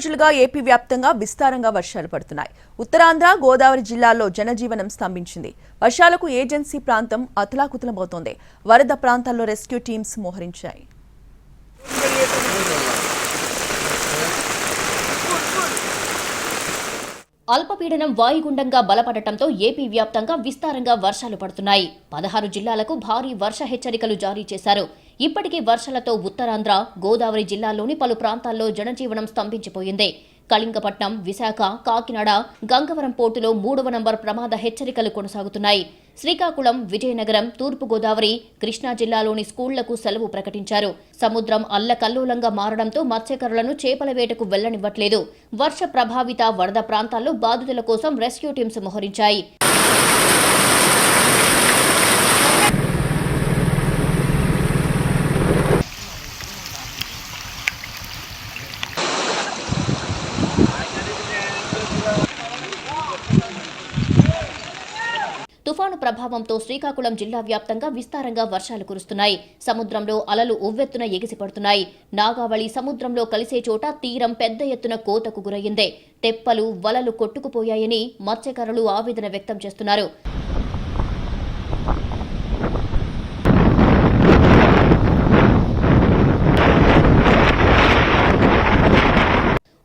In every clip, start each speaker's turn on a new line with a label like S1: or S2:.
S1: రోజులుగా ఏపీ వ్యాప్తంగా విస్తారంగా వర్షాలు పడుతున్నాయి ఉత్తరాంధ్ర గోదావరి జిల్లాల్లో జనజీవనం స్తంభించింది వర్షాలకు ఏజెన్సీ ప్రాంతం అతలాకుతలమవుతోంది వరద ప్రాంతాల్లో రెస్క్యూ టీమ్స్ మోహరించాయి
S2: అల్పపీడనం వాయుగుండంగా బలపడటంతో ఏపీ వ్యాప్తంగా విస్తారంగా వర్షాలు పడుతున్నాయి పదహారు జిల్లాలకు భారీ వర్ష హెచ్చరికలు జారీ చేశారు ఇప్పటికీ వర్షాలతో ఉత్తరాంధ్ర గోదావరి జిల్లాలోని పలు ప్రాంతాల్లో జనజీవనం స్తంభించిపోయింది కళింగపట్నం విశాఖ కాకినాడ గంగవరం పోర్టులో మూడవ నంబర్ ప్రమాద హెచ్చరికలు కొనసాగుతున్నాయి శ్రీకాకుళం విజయనగరం తూర్పుగోదావరి కృష్ణా జిల్లాలోని స్కూళ్లకు సెలవు ప్రకటించారు సముద్రం అల్లకల్లోలంగా మారడంతో మత్స్యకారులను చేపల వేటకు వెళ్లనివ్వట్లేదు వర్ష ప్రభావిత వరద ప్రాంతాల్లో బాధితుల కోసం రెస్క్యూ టీమ్స్ మోహరించాయి ప్రభావంతో శ్రీకాకుళం జిల్లా వ్యాప్తంగా విస్తారంగా వర్షాలు కురుస్తున్నాయి సముద్రంలో అలలు ఉవ్వెత్తున ఎగిసిపడుతున్నాయి నాగావళి సముద్రంలో కలిసే చోట తీరం పెద్ద ఎత్తున కోతకు గురయ్యింది తెప్పలు వలలు కొట్టుకుపోయాయని మత్స్యకారులు ఆవేదన వ్యక్తం చేస్తున్నారు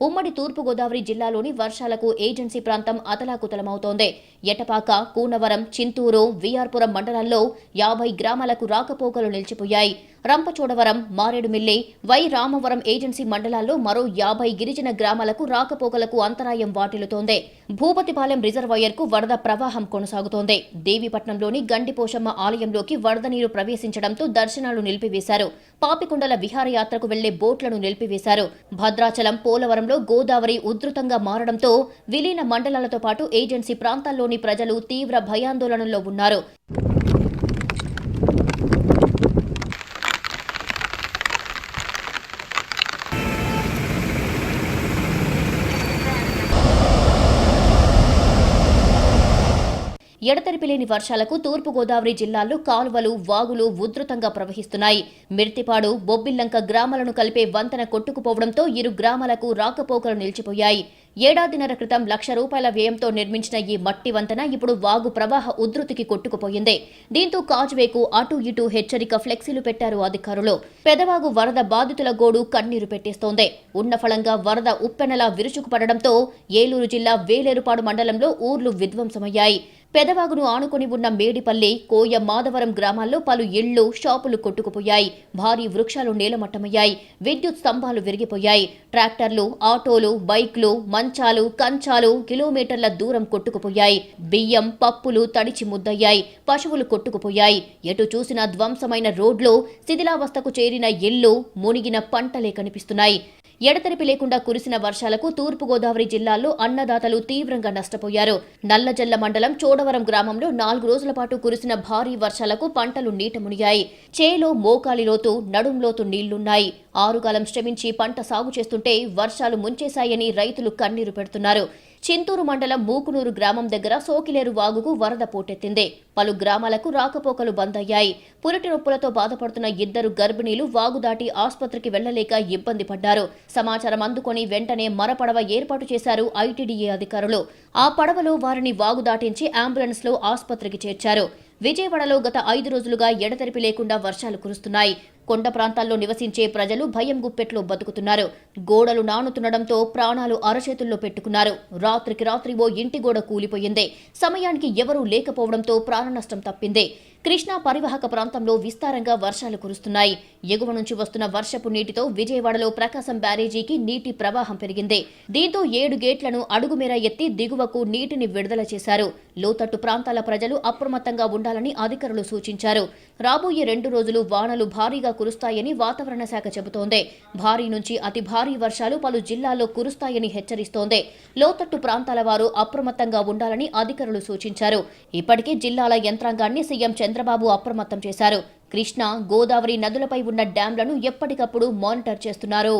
S2: ఉమ్మడి తూర్పుగోదావరి జిల్లాలోని వర్షాలకు ఏజెన్సీ ప్రాంతం అతలాకుతలమవుతోంది ఎటపాక కూనవరం చింతూరు విఆర్పురం మండలాల్లో యాభై గ్రామాలకు రాకపోకలు నిలిచిపోయాయి రంపచోడవరం మారేడుమిల్లి వై రామవరం ఏజెన్సీ మండలాల్లో మరో యాభై గిరిజన గ్రామాలకు రాకపోకలకు అంతరాయం వాటిల్లుతోంది భూపతిపాలెం రిజర్వాయర్కు వరద ప్రవాహం కొనసాగుతోంది దేవీపట్నంలోని గండిపోషమ్మ ఆలయంలోకి వరద నీరు ప్రవేశించడంతో దర్శనాలు నిలిపివేశారు పాపికొండల విహారయాత్రకు వెళ్లే బోట్లను నిలిపివేశారు భద్రాచలం పోలవరంలో జిల్లాలో గోదావరి ఉధృతంగా మారడంతో విలీన మండలాలతో పాటు ఏజెన్సీ ప్రాంతాల్లోని ప్రజలు తీవ్ర భయాందోళనలో ఉన్నారు ఎడతెరిపి లేని వర్షాలకు తూర్పుగోదావరి జిల్లాల్లో కాలువలు వాగులు ఉధృతంగా ప్రవహిస్తున్నాయి మిర్తిపాడు బొబ్బిల్లంక గ్రామాలను కలిపే వంతెన కొట్టుకుపోవడంతో ఇరు గ్రామాలకు రాకపోకలు నిలిచిపోయాయి ఏడాదిన్నర క్రితం లక్ష రూపాయల వ్యయంతో నిర్మించిన ఈ మట్టి వంతెన ఇప్పుడు వాగు ప్రవాహ ఉధృతికి కొట్టుకుపోయింది దీంతో కాజువేకు అటు ఇటు హెచ్చరిక ఫ్లెక్సీలు పెట్టారు అధికారులు పెదవాగు వరద బాధితుల గోడు కన్నీరు పెట్టేస్తోంది ఉన్న ఫలంగా వరద ఉప్పెనలా విరుచుకుపడడంతో ఏలూరు జిల్లా వేలేరుపాడు మండలంలో ఊర్లు విధ్వంసమయ్యాయి పెదవాగును ఆనుకొని ఉన్న మేడిపల్లి కోయ మాధవరం గ్రామాల్లో పలు ఇళ్లు షాపులు కొట్టుకుపోయాయి భారీ వృక్షాలు నేలమట్టమయ్యాయి విద్యుత్ స్తంభాలు విరిగిపోయాయి ట్రాక్టర్లు ఆటోలు బైక్లు మంచాలు కంచాలు కిలోమీటర్ల దూరం కొట్టుకుపోయాయి బియ్యం పప్పులు తడిచి ముద్దయ్యాయి పశువులు కొట్టుకుపోయాయి ఎటు చూసిన ధ్వంసమైన రోడ్లు శిథిలావస్థకు చేరిన ఇళ్లు మునిగిన పంటలే కనిపిస్తున్నాయి ఎడతెరిపి లేకుండా కురిసిన వర్షాలకు తూర్పుగోదావరి జిల్లాల్లో అన్నదాతలు తీవ్రంగా నష్టపోయారు నల్లజల్ల మండలం చోడవరం గ్రామంలో నాలుగు రోజుల పాటు కురిసిన భారీ వర్షాలకు పంటలు నీట మునిగాయి చేలో మోకాలిలోతు నడుంలోతు నీళ్లున్నాయి ఆరుగాలం శ్రమించి పంట సాగు చేస్తుంటే వర్షాలు ముంచేశాయని రైతులు కన్నీరు పెడుతున్నారు చింతూరు మండలం మూకునూరు గ్రామం దగ్గర సోకిలేరు వాగుకు వరద పోటెత్తింది పలు గ్రామాలకు రాకపోకలు బంద్ అయ్యాయి పురిటి నొప్పులతో బాధపడుతున్న ఇద్దరు గర్భిణీలు వాగు దాటి ఆసుపత్రికి వెళ్లలేక ఇబ్బంది పడ్డారు సమాచారం అందుకొని వెంటనే మరపడవ ఏర్పాటు చేశారు ఐటీడీఏ అధికారులు ఆ పడవలో వారిని వాగు దాటించి అంబులెన్స్లో ఆసుపత్రికి చేర్చారు విజయవాడలో గత ఐదు రోజులుగా ఎడతెరిపి లేకుండా వర్షాలు కురుస్తున్నాయి కొండ ప్రాంతాల్లో నివసించే ప్రజలు భయం గుప్పెట్లో బతుకుతున్నారు గోడలు నానుతుండడంతో ప్రాణాలు అరచేతుల్లో పెట్టుకున్నారు రాత్రికి రాత్రి ఓ ఇంటి గోడ కూలిపోయింది సమయానికి ఎవరూ లేకపోవడంతో నష్టం తప్పింది కృష్ణా పరివాహక ప్రాంతంలో విస్తారంగా వర్షాలు కురుస్తున్నాయి ఎగువ నుంచి వస్తున్న వర్షపు నీటితో విజయవాడలో ప్రకాశం బ్యారేజీకి నీటి ప్రవాహం పెరిగింది దీంతో ఏడు గేట్లను అడుగుమేర ఎత్తి దిగువకు నీటిని విడుదల చేశారు లోతట్టు ప్రాంతాల ప్రజలు అప్రమత్తంగా ఉండాలని అధికారులు సూచించారు రాబోయే రెండు రోజులు వానలు భారీగా కురుస్తాయని వాతావరణ శాఖ చెబుతోంది భారీ నుంచి అతి భారీ వర్షాలు పలు జిల్లాల్లో కురుస్తాయని హెచ్చరిస్తోంది లోతట్టు ప్రాంతాల వారు అప్రమత్తంగా ఉండాలని అధికారులు సూచించారు ఇప్పటికే జిల్లాల యంత్రాంగాన్ని సీఎం చంద్రబాబు అప్రమత్తం చేశారు కృష్ణా గోదావరి నదులపై ఉన్న డ్యాంలను ఎప్పటికప్పుడు మానిటర్ చేస్తున్నారు